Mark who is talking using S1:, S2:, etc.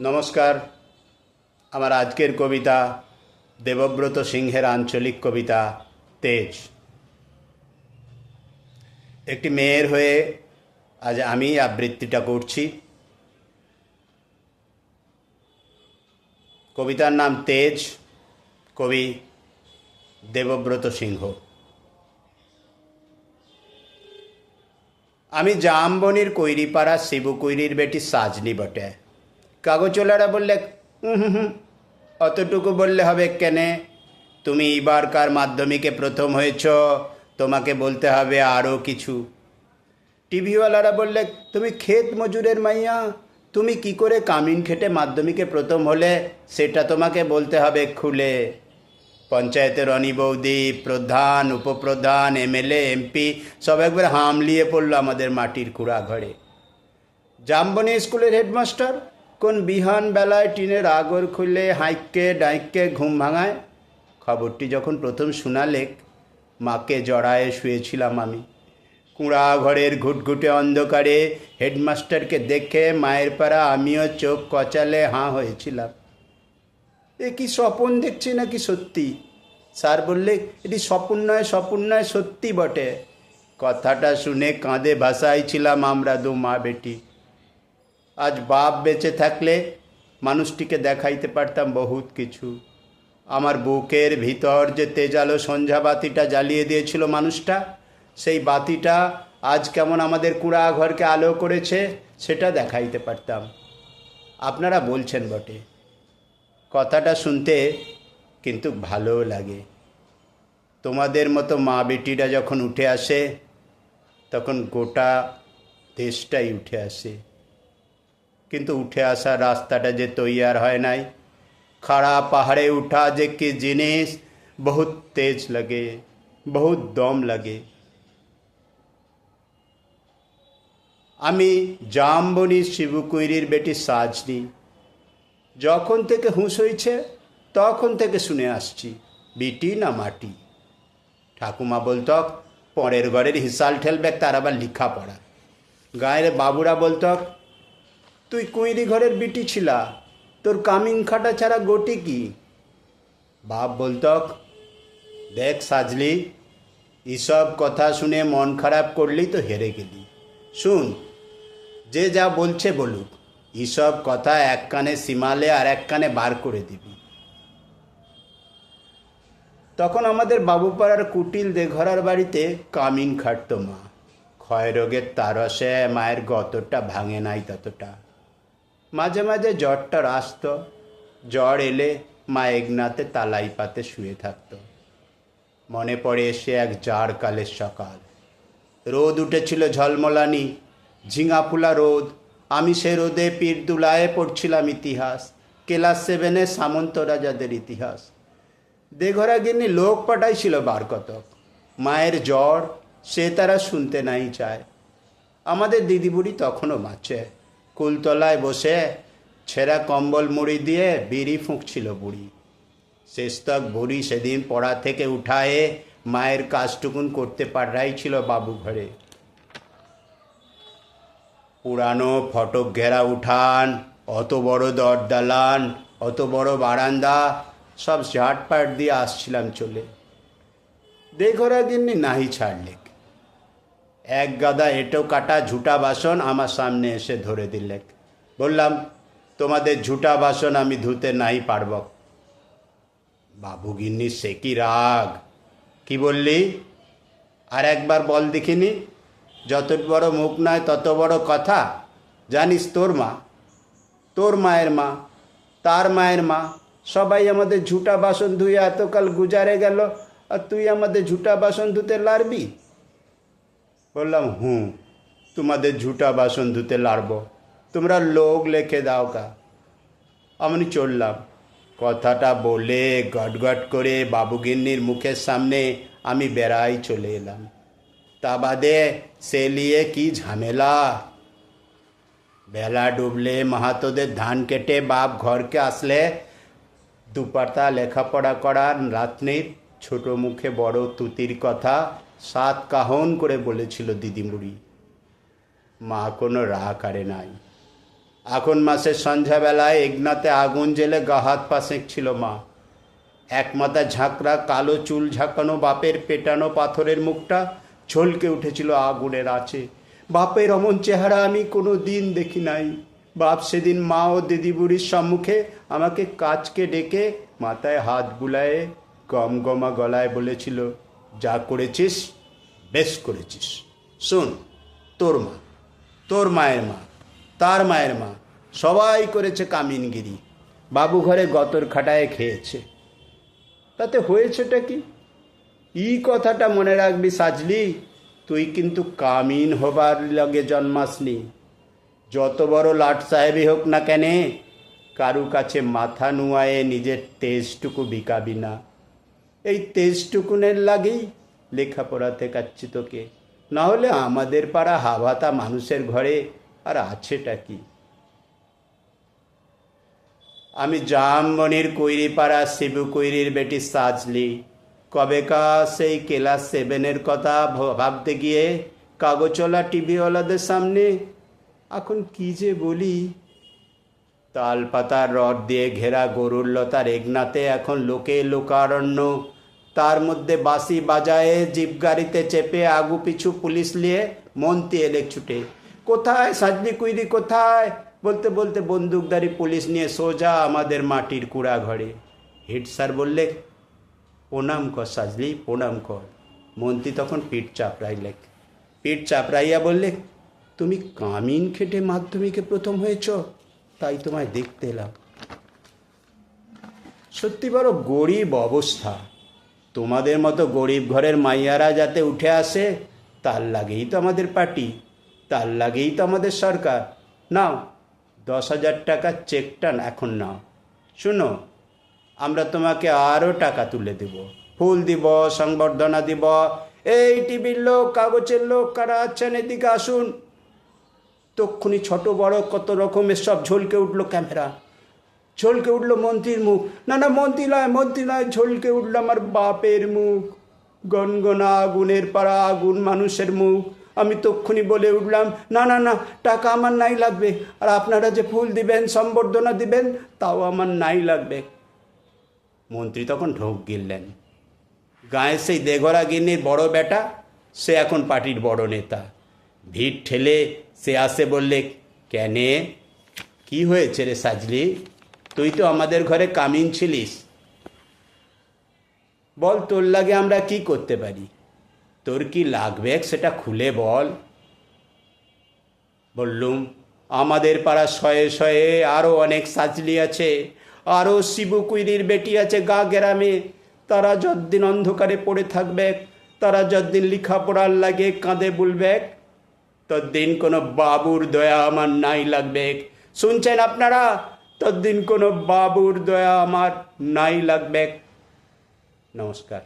S1: নমস্কার। আমার আজকের কবিতা দেবব্রত সিংহের আঞ্চলিক কবিতা, তেজ। একটি মেয়ের হয়ে আজ আমি আবৃত্তিটা করছি। কবিতার নাম তেজ, কবি দেবব্রত সিংহ। আমি জামবনির কৈরিপাড়া শিবু কৈরির বেটি সাজনি বটে। কাগজওয়ালারা বললে "উম হুম হুম, অতটুকু বললে হবে কেনে? তুমি এবারকার মাধ্যমিকে প্রথম হয়েছ? তোমাকে বলতে হবে আরও কিছু। টিভিওয়ালারা বললে তুমি ক্ষেত মজুরের মাইয়া তুমি কি করে কামিন খেটে মাধ্যমিকে প্রথম হলে সেটা তোমাকে বলতে হবে খুলে? পঞ্চায়েতের রনি বৌদি প্রধান উপপ্রধান এমএলএ এমপি সব একবার হামলিয়ে পড়ল আমাদের মাটির কুড়া ঘরে জামবনি স্কুলের হেডমাস্টার কোন বিহান বেলায় টিনের আগর খুলে হাইককে ডাইককে ঘুম ভাঙায়? খবরটি যখন প্রথম শোনালেক, মাকে জড়ায়ে শুয়েছিলাম আমি। কুঁড়া ঘরের ঘুটঘুটে অন্ধকারে হেডমাস্টারকে দেখে মায়ের পাড়া আমিও চোখ কচালে হাঁ হয়েছিলাম। এ কি স্বপন দেখছি নাকি সত্যি? স্যার বললে, এটি স্বপন নয় স্বপন নয়, সত্যি বটে। কথাটা শুনে কাঁদে ভাসাইছিলাম আমরা দু মা বেটি। আজ বাপ বেঁচে থাকলে মানুষটিকে দেখাইতে পারতাম বহুত কিছু। আমার বুকের ভিতর যে তেজালো সন্ধ্যা বাতিটা জ্বালিয়ে দিয়েছিল মানুষটা, সেই বাতিটা আজ কেমন আমাদের কুড়া ঘরকে আলো করেছে সেটা দেখাইতে পারতাম। আপনারা বলছেন বটে। কথাটা শুনতে কিন্তু ভালোও লাগে। তোমাদের মতো মা বেটিরা যখন উঠে আসে, তখন গোটা দেশটাই উঠে আসে। কিন্তু উঠে আসার রাস্তাটা যে তৈয়ার হয় নাই। খাড়া পাহাড়ে উঠা যে কি জিনিস, বহুত তেজ লাগে, বহুত দম লাগে। আমি জামবনি শিবুকুইরির বেটি সাজনি। যখন থেকে হুঁশ হয়েছে তখন থেকে শুনে আসছি, বিটি না মাটি। ঠাকুমা বলত পরের ঘরের হিসাল ঠেলবে, তার আবার লিখা পড়া গায়ের বাবুরা বলত তুই কুঁইরি ঘরের বিটি ছিলা, তোর কামিন খাটা ছাড়া গটি কি? বাপ বলত দেখ সাজলি, এসব কথা শুনে মন খারাপ করলেই তো হেরে গেলি। শুন, যে যা বলছে বলুক, এসব কথা এক কানে সীমালে আর এক কানে বার করে দিবি। তখন আমাদের বাবুপাড়ার কুটিল দেঘরার বাড়িতে কামিন খাটত মা। ক্ষয় রোগের তারসে মায়ের গতটা ভাঙে নাই ততটা। মাঝে মাঝে জ্বরটা আসত। জ্বর এলে মা এগনাতে তালাই পাতে শুয়ে থাকত। মনে পড়ে এসে এক জার কালের সকাল। রোদ উঠেছিল ঝলমলানি, ঝিঙাফুলা রোদ। আমি সে রোদে পীর দুলায়ে পড়ছিলাম ইতিহাস, ক্লাস সেভেনে সামন্ত রাজাদের ইতিহাস। দেঘরা গিন্নি লোক পাঠাইছিল বার কতক। মায়ের জ্বর সে তারা শুনতে নাই চায়। আমাদের দিদি বুড়ি তখনও বাঁচে কুলতলায় বসে ছেঁড়া কম্বল মুড়ি দিয়ে বিড়ি ফুঁকছিল বুড়ি। শেষতক বুড়ি সেদিন পড়া থেকে উঠায়ে মায়ের কাজটুকুন করতে পারাই ছিল বাবু ঘরে। পুরানো ফটক ঘেরা উঠান, অত বড় দরদালান, অত বড় বারান্দা, সব ঝাটপাট দিয়ে আসছিলাম চলে। দেখোরা গিন্নি নাহি ছাড়লে। এক গাদা এঁটো কাটা ঝুটা বাসন আমার সামনে এসে ধরে দিলে। বললাম, তোমাদের ঝুটা বাসন আমি ধুতে নাই পারব। বাবুগিন্নি সে কি রাগ? কি বললি? আর একবার বল দেখিনি? যত বড় মুখ নয়, তত বড় কথা। জানিস তোর মা, তোর মায়ের মা, তার মায়ের মা, সবাই আমাদের ঝুটা বাসন ধুয়ে এতকাল গুজারে গেল, আর তুই আমাদের ঝুটা বাসন ধুতে লারবি? বললাম, হুঁ, তোমাদের ঝুটা বাসন ধুতে লারব তোমরা লোক লেখে দাও কা আমি চললাম। কথাটা বলে গটগট করে বাবুগিন্নির মুখের সামনে আমি বেড়াই চলে এলাম। তা বাদে সে নিয়ে কি ঝামেলা? বেলা ডুবলে মাহাতোদের ধান কেটে বাপ ঘরকে আসলে দুপাতা লেখাপড়া করার রাত্রির ছোট মুখে বড় তুতির কথা সাত কাহন করে বলেছিল দিদিমুড়ি, মা কোনো রাগ আরে নাই। এখন মাসের সন্ধ্যাবেলায় এগনাতে আগুন জেলে গা হাত পা ছিল মা। এক মাথা ঝাঁকড়া কালো চুল ঝাঁকানো বাপের পেটানো পাথরের মুখটা ঝলকে উঠেছিল আগুনের আছে বাপের অমন চেহারা আমি কোনো দিন দেখি নাই। বাপ সেদিন মা ও দিদি বুড়ির সম্মুখে আমাকে কাচকে ডেকে মাথায় হাত বুলায়ে গম গমা গলায় বলেছিল যা করেছিস, বেশ করেছিস। শোন, তোর মা, তোর মায়ের মা, তার মায়ের মা, সবাই করেছে কামিনগিরি। বাবু ঘরে গতর খাটায় খেয়েছে। তাতে হয়েছেটা কি? ই কথাটা মনে রাখবি সাজলি, তুই কিন্তু কামিন হবার লগে জন্মাসনি। যত বড় লাট সাহেবই হোক না কেনে কারু কাছে মাথা নুয়ায়ে নিজের তেজটুকু বিকাবি না। এই তেজটুকুনের লাগেই লেখাপড়াতে কাচ্ছি তোকে। না হলে আমাদের পাড়া হাভাতা মানুষের ঘরে আর আছেটা কি? আমি জামবনির কৈরিপাড়া শিবু কৈরির বেটি সাজলি। কবেকা সেই ক্লাস সেভেনের কথা ভাবতে গিয়ে কাগজওয়ালা টিভিওয়ালাদের সামনে এখন কি যে বলি? তাল পাতার রড দিয়ে ঘেরা গরুর লতার এগনাতে এখন লোকে লোকারণ্য তার মধ্যে বাসি বাজায়ে জিপ গাড়িতে চেপে আগু পিছু পুলিশ নিয়ে মন্ত্রী এলে ছুটে। কোথায়? সাজলি কুইরি কোথায়? বলতে বলতে বন্দুকধারী পুলিশ নিয়ে সোজা আমাদের মাটির কুড়া ঘরে। হেড স্যার বললে প্রণাম কর সাজলি প্রণাম কর। মন্ত্রী তখন পিঠ চাপড়াইলে পিঠ চাপড়াইয়া বললে, তুমি কামিন খেটে মাধ্যমিকে প্রথম হয়েছ, তাই তোমায় দেখতে এলাম। সত্যি বড় গরিব অবস্থা। তোমাদের মতো গরিব ঘরের মাইয়ারা যাতে উঠে আসে, তার লাগেই তো আমাদের পার্টি, তার লাগেই তো আমাদের সরকার। নাও, দশ হাজার টাকা চেকটা এখন নাও। শুনো, আমরা তোমাকে আরও টাকা তুলে দেব। ফুল দিব, সংবর্ধনা দিব। এই টিভির লোক, কাগজের লোক, কারা আছেন এদিকে আসুন। তক্ষুনি ছোট বড় কত রকমের সব ঝলকে উঠল ক্যামেরা। ঝলকে উঠল মন্ত্রীর মুখ। না না মন্ত্রী নয় মন্ত্রী নয় ঝলকে উঠল আমার বাপের মুখ। গনগনা আগুনের পাড়া, আগুন মানুষের মুখ। আমি তক্ষুনি বলে উঠলাম, না না না, টাকা আমার নাই লাগবে। আর আপনারা যে ফুল দিবেন, সম্বর্ধনা দিবেন, তাও আমার নাই লাগবে। মন্ত্রী তখন ঢোক গিললেন। গায়ে সেই দেঘরা গিন্নির বড় বেটা, সে এখন পার্টির বড় নেতা। ভিড় ঠেলে সে আসে বললে, কেনে, কি হয়েছে রে সাজলি? তুই তো আমাদের ঘরে কামিন ছিলিস। বল, তোর লাগে আমরা কি করতে পারি? তোর কি লাগবে? সেটা খুলে বল। বললুম, আমাদের পাড়া শয়ে শয়ে আরও অনেক সাজলি আছে। আরও শিবু কুইরির বেটি আছে গা গ্রামে। তারা যতদিন অন্ধকারে পড়ে থাকবে, তারা যতদিন লেখাপড়ার লাগে কাঁদে বলবে ততদিন কোনো বাবুর দয়া আমার নাই লাগবে। শুনছেন আপনারা? ততদিন কোনো বাবুর দয়া আমার নাই লাগবে নমস্কার